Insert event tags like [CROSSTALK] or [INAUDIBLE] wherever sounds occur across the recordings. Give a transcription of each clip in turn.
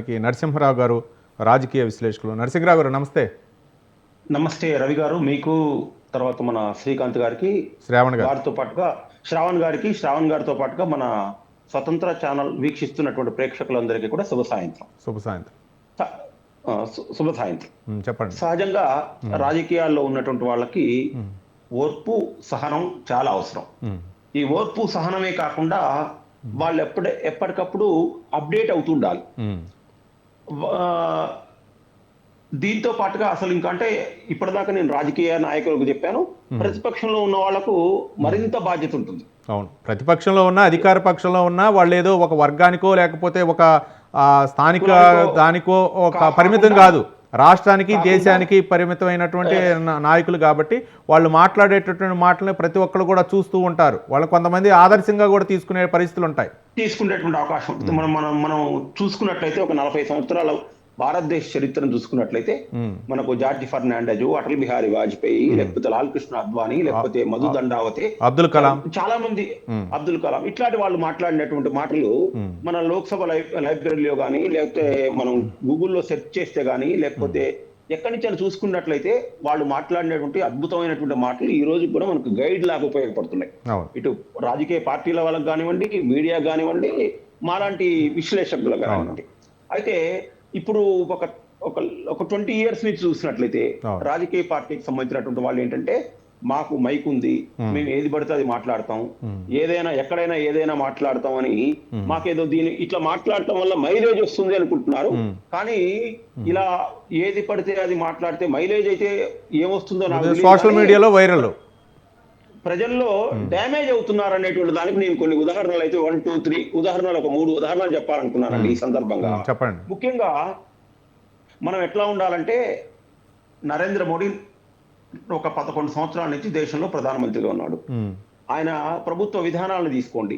మనకి నరసింహరావు గారు రాజకీయ విశ్లేషకులు. నరసింహరావు గారు నమస్తే. నమస్తే రవి గారు. మీకు తర్వాత మన శ్రీకాంత్ గారికి శ్రావణ్ గారు. వారితో పాటుగా శ్రావణ్ గారికి శ్రావణ్ గారితో పాటుగా మన స్వతంత్ర ఛానల్ వీక్షిస్తున్నటువంటి ప్రేక్షకులందరికీ కూడా శుభ సాయంత్రం. శుభ సాయంత్రం. శుభ సాయంత్రం. చెప్పండి. సహజంగా రాజకీయాల్లో ఉన్నటువంటి వాళ్ళకి ఓర్పు సహనం చాలా అవసరం. ఈ ఓర్పు సహనమే కాకుండా వాళ్ళు ఎప్పుడే ఎప్పటికప్పుడు అప్డేట్ అవుతుండాలి దీంతో పాటుగా అసలు ఇంకా అంటే ఇప్పటిదాకా నేను రాజకీయ నాయకులకు చెప్పాను. ప్రతిపక్షంలో ఉన్న వాళ్ళకు మరింత బాధ్యత ఉంటుంది. అవును. ప్రతిపక్షంలో ఉన్న అధికార పక్షంలో ఉన్న వాళ్ళు ఏదో ఒక వర్గానికో లేకపోతే ఒక ఆ, స్థానిక దానికో ఒక పరిమితం కాదు. రాష్ట్రానికి దేశానికి పరిమితమైనటువంటి నాయకులు కాబట్టి వాళ్ళు మాట్లాడేటటువంటి మాటలని ప్రతి ఒక్కరు కూడా చూస్తూ ఉంటారు. వాళ్ళు కొంతమంది ఆదర్శంగా కూడా తీసుకునే పరిస్థితులు ఉంటాయి. తీసుకునేటువంటి అవకాశం ఉంటుంది. మనం మనం మనం చూసుకున్నట్లయితే ఒక నలభై సంవత్సరాల భారతదేశ చరిత్రను చూసుకున్నట్లయితే మనకు జార్జి ఫర్నాండజ్ అటల్ బిహారీ వాజ్పేయి లేకపోతే లాల్ కృష్ణ అద్వానీ లేకపోతే మధు దండావతి. అబ్దుల్ కలాం. చాలా మంది. అబ్దుల్ కలాం. ఇట్లాంటి వాళ్ళు మాట్లాడినటువంటి మాటలు. మన లోక్సభ లైబ్రరీలో కానీ లేకపోతే మనం గూగుల్లో సెర్చ్ చేస్తే కానీ లేకపోతే ఎక్కడి నుంచి అయినా చూసుకున్నట్లయితే వాళ్ళు మాట్లాడినటువంటి అద్భుతమైనటువంటి మాటలు ఈ రోజు కూడా మనకు గైడ్ లాగా ఉపయోగపడుతున్నాయి. ఇటు రాజకీయ పార్టీల వాళ్ళకి కానివ్వండి మీడియా కానివ్వండి మాలాంటి విశ్లేషకులకు కానివ్వండి. అయితే ఇప్పుడు ఒక ఒక ఒక ట్వంటీ ఇయర్స్ నుంచి చూసినట్లయితే. రాజకీయ పార్టీకి సంబంధించినటువంటి వాళ్ళు ఏంటంటే మాకు మైక్ ఉంది మేము. ఏది పడితే అది మాట్లాడతాం. ఏదైనా ఎక్కడైనా ఏదైనా మాట్లాడతాం అని మాకేదో దీని ఇట్లా మాట్లాడటం వల్ల మైలేజ్ వస్తుంది అనుకుంటున్నారు. కానీ ఇలా ఏది పడితే అది మాట్లాడితే మైలేజ్ అయితే ఏమొస్తుందో నాకు సోషల్ మీడియాలో వైరల్ ప్రజల్లో డ్యామేజ్ అవుతున్నారు అనేటువంటి దానికి నేను కొన్ని ఉదాహరణలు అయితే వన్ టూ త్రీ ఉదాహరణలు ఒక మూడు ఉదాహరణలు చెప్పాలనుకున్నానండి ఈ సందర్భంగా. చెప్పండి. ముఖ్యంగా మనం ఎట్లా ఉండాలంటే నరేంద్ర మోడీ ఒక పదకొండు సంవత్సరాల నుంచి దేశంలో ప్రధానమంత్రిగా ఉన్నాడు. ఆయన ప్రభుత్వ విధానాలను తీసుకోండి.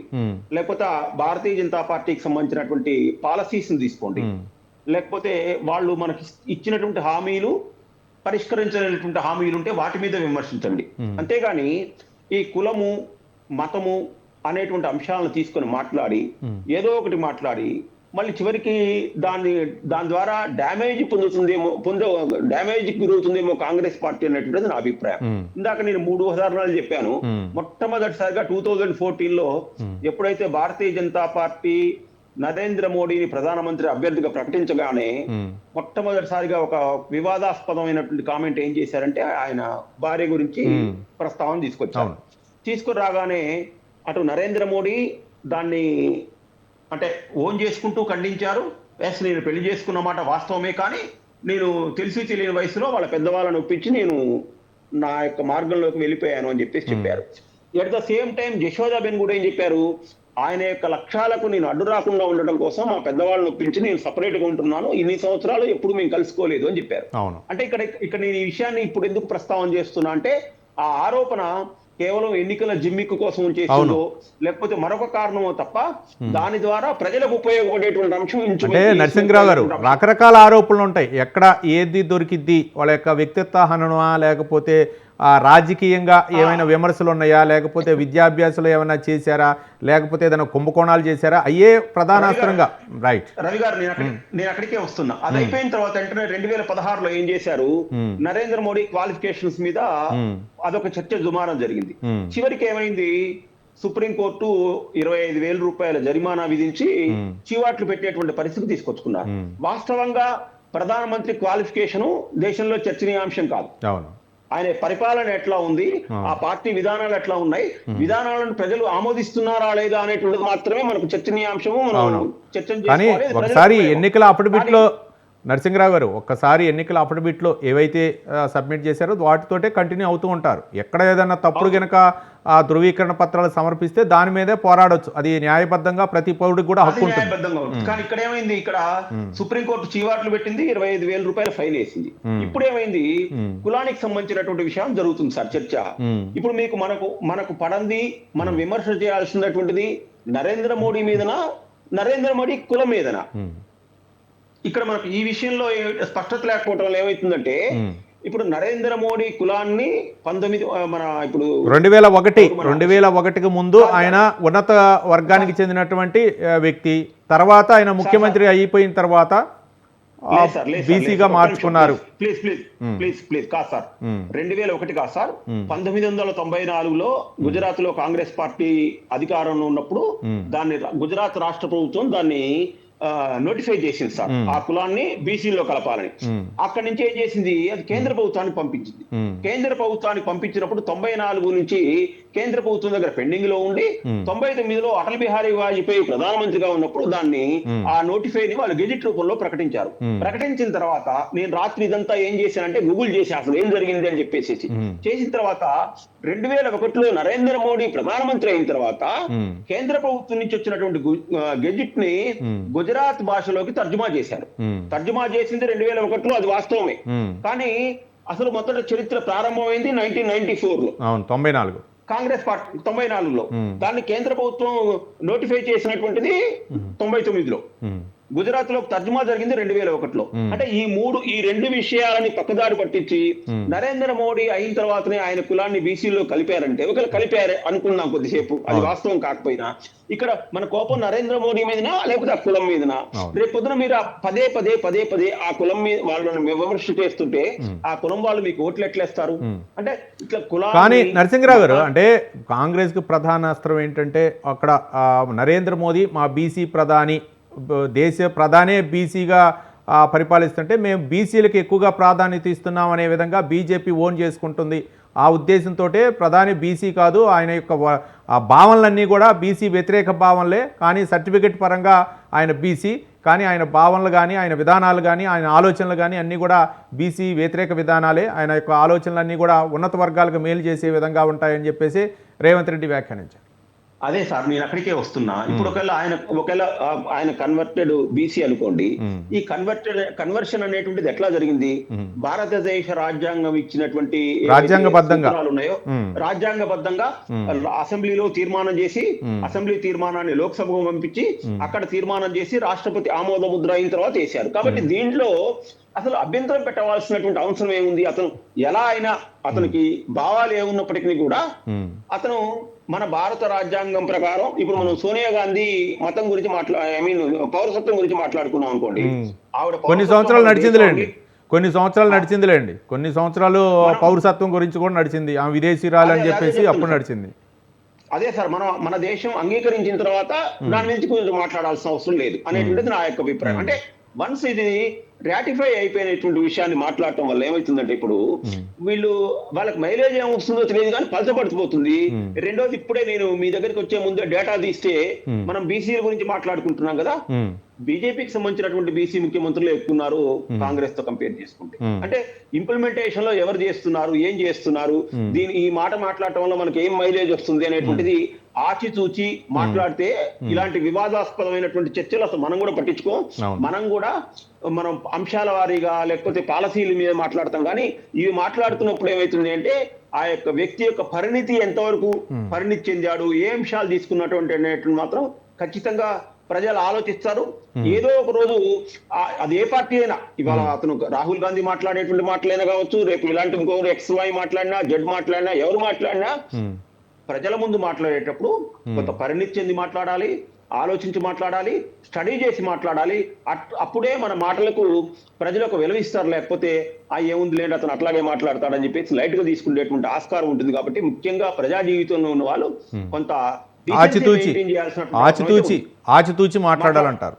లేకపోతే భారతీయ జనతా పార్టీకి సంబంధించినటువంటి పాలసీస్ తీసుకోండి. ఉమ్, లేకపోతే వాళ్ళు మనకి ఇచ్చినటువంటి హామీలు పరిష్కరించలేనటువంటి హామీలు ఉంటే వాటి మీద విమర్శించండి. అంతేగాని ఈ కులము మతము అనేటువంటి అంశాలను తీసుకొని మాట్లాడి ఏదో ఒకటి మాట్లాడి మళ్ళీ చివరికి దాన్ని దాని ద్వారా డ్యామేజ్ పొందుతుందేమో పొంద డ్యామేజ్ గురవుతుందేమో కాంగ్రెస్ పార్టీ అనేటువంటిది నా అభిప్రాయం. ఇందాక నేను మూడు ఉదాహరణలు చెప్పాను. మొట్టమొదటిసారిగా టూ థౌజండ్ ఫోర్టీన్లో ఎప్పుడైతే భారతీయ జనతా పార్టీ నరేంద్ర మోడీని ప్రధానమంత్రి అభ్యర్థిగా ప్రకటించగానే మొట్టమొదటిసారిగా ఒక వివాదాస్పదమైనటువంటి కామెంట్ ఏం చేశారంటే ఆయన భార్య గురించి. ప్రస్తావన తీసుకొచ్చారు. అవును. తీసుకుని రాగానే అటు నరేంద్ర మోడీ దాన్ని అంటే ఓన్ చేసుకుంటూ ఖండించారు. ఎస్ నేను పెళ్ళి చేసుకున్న మాట వాస్తవమే కానీ నేను తెలిసి తెలియని వయసులో వాళ్ళ పెద్దవాళ్ళని ఒప్పించి నేను నా యొక్క మార్గంలోకి వెళ్ళిపోయాను అని చెప్పేసి చెప్పారు. At the same time Jashodaben కూడా ఏం చెప్పారు? ఆయన యొక్క లక్ష్యాలకు నేను అడ్డు రాకుండా ఉండడం కోసం మా పెద్దవాళ్ళని ఒప్పించి నేను సపరేట్గా ఉంటున్నాను. ఇన్ని సంవత్సరాలు ఎప్పుడు మేము కలుసుకోలేదు అని చెప్పారు. అంటే ఇక్కడ ఇక్కడ నేను ఈ విషయాన్ని ఇప్పుడు ఎందుకు ప్రస్తావన చేస్తున్నా అంటే ఆ ఆరోపణ కేవలం ఎన్నికల జిమ్మిక్కు కోసం చేసిందో లేకపోతే మరొక కారణమో తప్ప దాని ద్వారా ప్రజలకు ఉపయోగపడేటువంటి అంశం అంటే నరసింహరావు గారు రకరకాల ఆరోపణలు ఉంటాయి. ఎక్కడ ఏది దొరికిద్ది వాళ్ళ యొక్క వ్యక్తిత్వ హననమా లేకపోతే రాజకీయంగా ఏమైనా విమర్శలు ఉన్నాయా? లేకపోతే [LAUGHS] విద్యాభ్యాసాలు ఏమైనా చేశారా? లేకపోతే ఏదైనా కుంభకోణాలు చేశారా? అయ్యే ప్రధానాస్త్రంగా. రైట్ రవి గారు నేను నేను అక్కడికే వస్తున్నా. అది అయిపోయిన తర్వాత వెంటనే రెండు వేల పదహారులో ఏం చేశారు? Hmm. నరేంద్ర మోడీ క్వాలిఫికేషన్స్ మీద Hmm. అదొక చర్చ దుమారం జరిగింది. Hmm. చివరికి ఏమైంది? సుప్రీంకోర్టు ఇరవై ఐదు వేల రూపాయల జరిమానా విధించి చీవాట్లు పెట్టేటువంటి పరిస్థితి తీసుకొచ్చుకున్నారు. Hmm. వాస్తవంగా ప్రధానమంత్రి క్వాలిఫికేషన్ దేశంలో చర్చనీయాంశం కాదు. అవును. ఆయన పరిపాలన ఎట్లా ఉంది? ఆ. పార్టీ విధానాలు ఎట్లా ఉన్నాయి? విధానాలను ప్రజలు ఆమోదిస్తున్నారా లేదా అనేటువంటిది మాత్రమే మనకు చర్చనీయాంశము. మనం చర్చ కానీ ఒకసారి. ఎన్నికల అఫిడవిట్లో నరసింహరావు గారు ఒక్కసారి ఎన్నికల అఫిడవిట్లో ఏవైతే సబ్మిట్ చేశారో వాటితోటే కంటిన్యూ అవుతూ ఉంటారు. ఎక్కడ ఏదైనా తప్పుడు గనక ఆ ధృవీకరణ పత్రాలు సమర్పిస్తే దాని మీదే పోరాడొచ్చు. అది న్యాయబద్ధంగా ప్రతి పౌరుడికి కూడా హక్కు ఉంటుంది. కానీ ఇక్కడ ఏమైంది? ఇక్కడ సుప్రీంకోర్టు చీవాట్లు పెట్టింది ఇరవై ఐదు వేల రూపాయల ఫైన్ వేసింది. ఇప్పుడు ఏమైంది? కులానికి సంబంధించినటువంటి విషయం జరుగుతుంది సార్ చర్చ. ఇప్పుడు మీకు మనకు మనకు పడంది మనం విమర్శ చేయాల్సినటువంటిది నరేంద్ర మోడీ మీదనా నరేంద్ర మోడీ కులం మీదనా. ఇక్కడ మనకు ఈ విషయంలో స్పష్టత వల్ల ఏమవుతుందంటే మ్మ్. ఇప్పుడు నరేంద్ర మోడీ కులాన్ని పంతొమ్మిది మన ఇప్పుడు రెండు వేల ఒకటి రెండు వేల ఒకటికి ముందు ఆయన ఉన్నత వర్గానికి చెందినటువంటి వ్యక్తి. తర్వాత ఆయన ముఖ్యమంత్రి అయిపోయిన తర్వాత బీసీగా. మార్చుకున్నారు. ప్లీజ్ ప్లీజ్ ప్లీజ్ ప్లీజ్ కాదు సార్. రెండు వేల ఒకటి కాదు సార్. పంతొమ్మిది వందల తొంభై నాలుగులో గుజరాత్లో కాంగ్రెస్ పార్టీ అధికారంలో ఉన్నప్పుడు దాన్ని గుజరాత్ రాష్ట్ర ప్రభుత్వం దాన్ని నోటిఫై చేసింది సార్. ఆ కులాన్ని బీసీలో కలపాలని. అక్కడి నుంచి ఏం చేసింది? అది కేంద్ర ప్రభుత్వానికి పంపించింది. కేంద్ర ప్రభుత్వానికి పంపించినప్పుడు తొంభై నాలుగు నుంచి కేంద్ర ప్రభుత్వం దగ్గర పెండింగ్లో ఉండి తొంభై తొమ్మిదిలో అటల్ బిహారీ వాజ్పేయి ప్రధానమంత్రిగా ఉన్నప్పుడు దాన్ని ఆ నోటిఫై ని వాళ్ళు గెజిట్ రూపంలో ప్రకటించారు. ప్రకటించిన తర్వాత నేను రాత్రి ఇదంతా ఏం చేశానంటే గూగుల్ చేసి అసలు ఏం జరిగింది అని చెప్పేసి చేసిన తర్వాత రెండు వేల ఒకటిలో నరేంద్ర మోడీ ప్రధానమంత్రి అయిన తర్వాత. కేంద్ర ప్రభుత్వం నుంచి వచ్చినటువంటి గెజిట్ని గుజరాత్ భాషలోకి తర్జుమా చేశారు. తర్జుమా చేసింది రెండు వేల ఒకటిలో అది వాస్తవమే. కానీ అసలు మొదట చరిత్ర ప్రారంభమైంది నైన్టీన్ నైన్టీ ఫోర్లో తొంభై నాలుగు కాంగ్రెస్ పార్టీ తొంభై నాలుగులో. దాన్ని కేంద్ర ప్రభుత్వం నోటిఫై చేసినటువంటిది తొంభై తొమ్మిదిలో మ్మ్. గుజరాత్లో తర్జుమా జరిగింది రెండు వేల ఒకటిలో. అంటే ఈ మూడు ఈ రెండు విషయాలని పక్కదారి పట్టించి నరేంద్ర మోడీ అయిన తర్వాతనే ఆయన కులాన్ని బీసీలో కలిపారంటే ఒకవేళ కలిపారే అనుకుందాం కొద్దిసేపు అది వాస్తవం కాకపోయినా ఇక్కడ మన కోపం నరేంద్ర మోడీ మీదనా లేకపోతే ఆ కులం మీదనా. రేపు పొద్దున మీరు ఆ పదే పదే పదే పదే ఆ కులం మీద వాళ్ళని విమర్శ చేస్తుంటే ఆ కులం వాళ్ళు మీకు ఓట్లు ఎట్లేస్తారు? అంటే ఇట్లా కులా కానీ నరసింహరావు గారు అంటే కాంగ్రెస్కి ప్రధాన అస్త్రం ఏంటంటే అక్కడ ఆ, నరేంద్ర మోదీ మా బీసీ ప్రధాని దేశ ప్రధానే బీసీగా పరిపాలిస్తుంటే మేము బీసీలకు ఎక్కువగా ప్రాధాన్యత ఇస్తున్నాం అనే విధంగా బీజేపీ ఓన్ చేసుకుంటుంది. ఆ ఉద్దేశంతో ప్రధాని బీసీ కాదు ఆయన యొక్క ఆ భావనలన్నీ కూడా బీసీ వ్యతిరేక భావనలే కానీ సర్టిఫికెట్ పరంగా ఆయన బీసీ కానీ ఆయన భావనలు కానీ ఆయన విధానాలు కానీ ఆయన ఆలోచనలు కానీ అన్నీ కూడా బీసీ వ్యతిరేక విధానాలే. ఆయన యొక్క ఆలోచనలన్నీ కూడా ఉన్నత వర్గాలకు మేలు చేసే విధంగా ఉంటాయని చెప్పేసి రేవంత్ రెడ్డి వ్యాఖ్యానించారు. అదే సార్ నేను అక్కడికే వస్తున్నా. ఇప్పుడు ఒకవేళ ఆయన ఒకవేళ ఆయన కన్వర్టెడ్ బీసీ అనుకోండి ఈ కన్వర్టెడ్ కన్వర్షన్ అనేటువంటిది ఎట్లా జరిగింది? భారతదేశ రాజ్యాంగం ఇచ్చినటువంటి ఉన్నాయో. రాజ్యాంగబద్ధంగా. అసెంబ్లీలో తీర్మానం చేసి అసెంబ్లీ తీర్మానాన్ని లోక్సభకు పంపించి అక్కడ తీర్మానం చేసి రాష్ట్రపతి ఆమోద ముద్ర అయిన తర్వాత వేశారు. కాబట్టి దీంట్లో అసలు అభ్యంతరం పెట్టవలసినటువంటి అవసరం ఏముంది? అతను ఎలా అయినా అతనికి భావాలు ఏమున్నప్పటికీ కూడా అతను మన భారత రాజ్యాంగం ప్రకారం ఇప్పుడు మనం సోనియా గాంధీ మతం గురించి మాట్లా ఐ మీన్ పౌరసత్వం గురించి మాట్లాడుకున్నాం అనుకోండి. ఆవిడ కొన్ని సంవత్సరాలు నడిచిందిలేండి. కొన్ని సంవత్సరాలు నడిచిందిలేండి. కొన్ని సంవత్సరాలు పౌరసత్వం గురించి కూడా నడిచింది. ఆమె విదేశీరాలు అని అదే, అదే చెప్పేసి అప్పుడు. నడిచింది. అదే సార్ మనం మన దేశం అంగీకరించిన తర్వాత దాని గురించి కొంచెం మాట్లాడాల్సిన అవసరం లేదు అనేటువంటిది నా యొక్క అభిప్రాయం. అంటే వన్స్ ఇది రాటిఫై అయిపోయినటువంటి విషయాన్ని మాట్లాడటం వల్ల ఏమవుతుందంటే ఇప్పుడు వీళ్ళు వాళ్ళకి మైలేజ్ ఏమొస్తుందో తెలియదు కానీ పలచబడిపోతుంది రెండోది ఇప్పుడే నేను మీ దగ్గరికి వచ్చే ముందే డేటా తీస్తే మనం బీసీల గురించి మాట్లాడుకుంటున్నాం కదా. బీజేపీకి సంబంధించినటువంటి బీసీ ముఖ్యమంత్రులు ఎక్కువ ఉన్నారు కాంగ్రెస్తో కంపేర్ చేసుకుంటే అంటే ఇంప్లిమెంటేషన్లో ఎవరు చేస్తున్నారు ఏం చేస్తున్నారు? దీని ఈ మాట మాట్లాడటం వల్ల మనకి ఏం మైలేజ్ వస్తుంది అనేటువంటిది ఆచితూచి మాట్లాడితే ఇలాంటి వివాదాస్పదమైనటువంటి చర్చలు అసలు మనం కూడా పట్టించుకోం. మనం కూడా మనం అంశాల వారీగా లేకపోతే పాలసీల మీద మాట్లాడతాం. కానీ ఇవి మాట్లాడుతున్నప్పుడు ఏమైతుంది అంటే ఆ యొక్క వ్యక్తి యొక్క పరిణితి ఎంతవరకు పరిణితి చెందాడు ఏ అంశాలు తీసుకున్నటువంటి అనేటువంటి మాత్రం ఖచ్చితంగా ప్రజలు ఆలోచిస్తారు. ఏదో ఒక రోజు అది ఏ పార్టీ అయినా ఇవాళ అతను రాహుల్ గాంధీ మాట్లాడేటువంటి మాటలైనా కావచ్చు రేపు ఇలాంటి ఇంకో ఎక్స్ వై మాట్లాడినా జడ్ మాట్లాడినా ఎవరు మాట్లాడినా ప్రజల ముందు మాట్లాడేటప్పుడు కొంత పరిణితి చెంది మాట్లాడాలి ఆలోచించి మాట్లాడాలి స్టడీ చేసి మాట్లాడాలి. అప్పుడే మన మాటలకు ప్రజలకు విలువిస్తారు. లేకపోతే ఆ ఏముంది లేండి అతను అట్లాగే మాట్లాడతాడని చెప్పేసి లైట్గా తీసుకునేటువంటి ఆస్కారం ఉంటుంది కాబట్టి ముఖ్యంగా ప్రజా జీవితంలో ఉన్న వాళ్ళు కొంత ఆచితూచి ఆచితూచి. ఆచితూచి మాట్లాడాలంటారు.